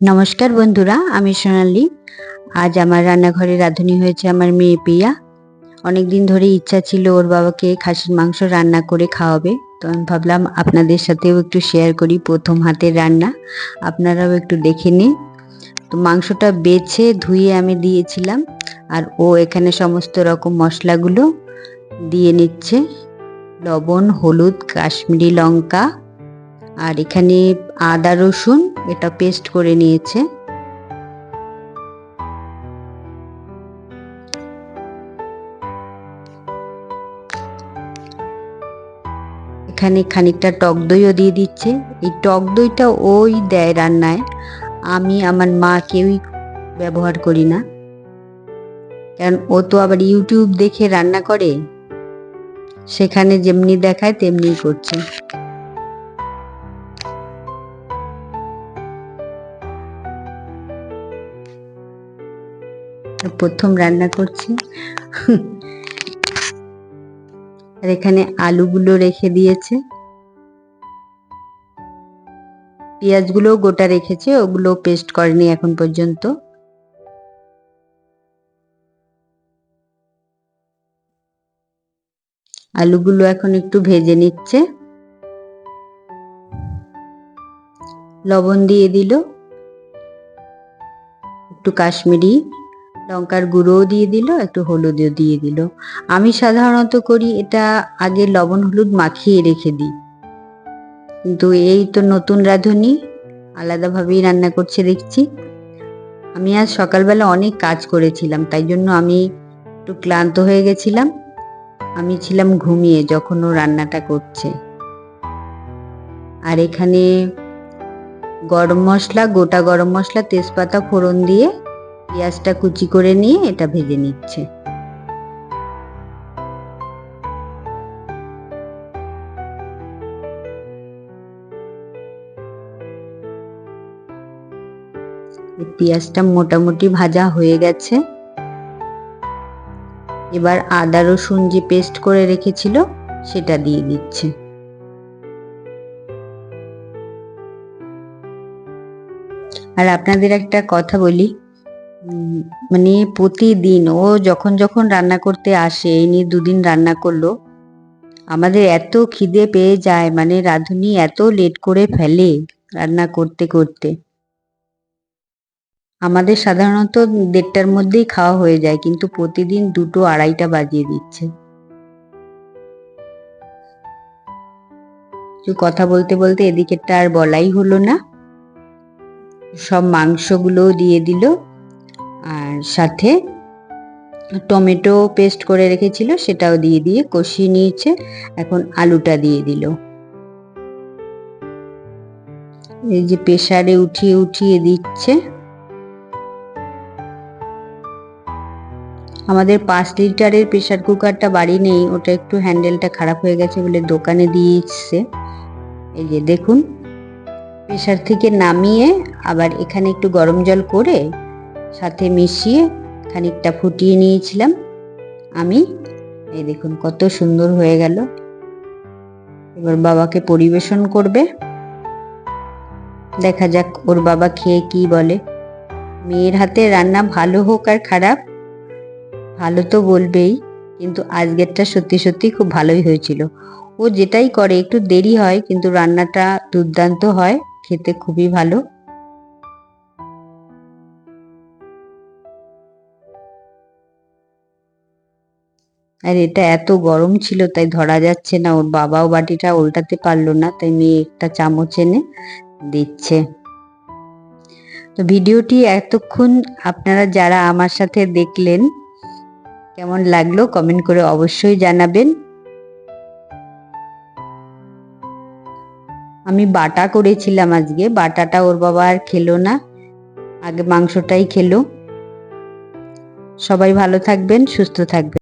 নমস্কার বন্ধুরা, আমি সোনালি। আজ আমার রান্নাঘরে রাঁধুনি হয়েছে আমার মেয়ে পিয়া অনেক দিন ধরে ইচ্ছা ছিল ওর বাবাকে খাসির মাংস রান্না করে খাওয়াবে। তো আমি ভাবলাম আপনাদের সাথেও একটু শেয়ার করি প্রথম হাতের রান্না। আপনারাও একটু দেখে নিন। তো মাংসটা বেছে ধুয়ে আমি দিয়েছিলাম আর ও এখানে সমস্ত রকম মশলাগুলো দিয়ে নিচ্ছে। লবণ, হলুদ, কাশ্মীরি লঙ্কা আর এখানে আদা, রসুন এটা পেস্ট করে নিয়েছে। এখানে খানিকটা টক দইও দিয়ে দিচ্ছে। এই টক দইটা ওই দেয় রান্নায়। আমি আমার মা কেউই ব্যবহার করি না। কারণ ও তো আবার ইউটিউব দেখে রান্না করে। সেখানে যেমনি দেখায় তেমনি করছে। প্রথম রান্না করছি। আর এখানে আলুগুলো রেখে দিয়েছে। পেঁয়াজগুলো গোটা রেখেছে, ওগুলো পেস্ট করেনি এখন পর্যন্ত। আলুগুলো এখন একটু ভেজে নিচ্ছে। লবণ দিয়ে দিল। একটু কাশ্মীরি লঙ্কার গুঁড়োও দিয়ে দিল, একটু হলুদও দিয়ে দিল। আমি সাধারণত করি এটা আগে লবণ হলুদ মাখিয়ে রেখে দিই। কিন্তু এই তো নতুন রাঁধুনি, আলাদাভাবেই রান্না করছে দেখছি। আমি আজ সকালবেলা অনেক কাজ করেছিলাম, তাই জন্য আমি একটু ক্লান্ত হয়ে গেছিলাম। আমি ছিলাম ঘুমিয়ে যখন ও রান্নাটা করছে। আর এখানে গরম মশলা, গোটা গরম মশলা, তেজপাতা, ফোড়ন দিয়ে পেঁয়াজটা কুচি করে নিয়ে এটা ভেজে নিচ্ছে। পেঁয়াজটা মোটামুটি ভাজা হয়ে গেছে। এবার আদা, রসুন যে পেস্ট করে রেখেছিল, সেটা দিয়ে দিচ্ছে। আর আপনাদের একটা কথা বলি মানে প্রতিদিন ও যখন যখন রান্না করতে আসে, এই নিয়ে দুদিন রান্না করল, আমাদের এত খিদে পেয়ে যায় মানে রাঁধুনি এত লেট করে ফেলে রান্না করতে করতে। আমাদের সাধারণত দেড়টার মধ্যেই খাওয়া হয়ে যায়, কিন্তু প্রতিদিন দুটো আড়াইটা বাজিয়ে দিচ্ছে। কথা বলতে বলতে এদিকেরটা আর বলাই হলো না। সব মাংসগুলো দিয়ে দিল। আর সাথে টমেটো পেস্ট করে রেখেছিল, সেটাও দিয়ে দিয়ে কষিয়ে নিয়েছে। এখন আলুটা দিয়ে দিল। এই যে প্রেসারে উঠিয়ে উঠিয়ে দিচ্ছে। আমাদের পাঁচ লিটারের প্রেসার কুকারটা বাড়ি নেই, ওটা একটু হ্যান্ডেলটা খারাপ হয়ে গেছে বলে দোকানে দিয়ে এসছে এই যে দেখুন প্রেশার থেকে নামিয়ে আবার এখানে একটু গরম জল করে সাথে মিশিয়ে খানিকটা ফুটিয়ে নিয়েছিলাম। আমি, এই দেখুন কত সুন্দর হয়ে গেল। এবার বাবাকে পরিবেশন করবে। দেখা যাক ওর বাবা খেয়ে কি বলে। মেয়ের হাতে রান্না ভালো হোক আর খারাপ, ভালো তো বলবেই, কিন্তু আজকেরটা সত্যি সত্যি খুব ভালোই হয়েছিল। ও যেটাই করে, একটু দেরি হয়, কিন্তু রান্নাটা দুর্দান্ত হয়, খেতে খুবই ভালো। আর এটা এত গরম ছিল, তাই ধরা যাচ্ছে না। ওর বাবাও বাটিটা উল্টাতে পারল না, তাই মেয়ে একটা চামচ এনে দিচ্ছে। তো ভিডিওটি এতক্ষণ আপনারা যারা আমার সাথে দেখলেন, কেমন লাগল কমেন্ট করে অবশ্যই জানাবেন। আমি বাটা করেছিলাম আজকে, বাটাটা ওর বাবা আর খেলো না, আগে মাংসটাই খেলো। সবাই ভালো থাকবেন, সুস্থ থাকবেন।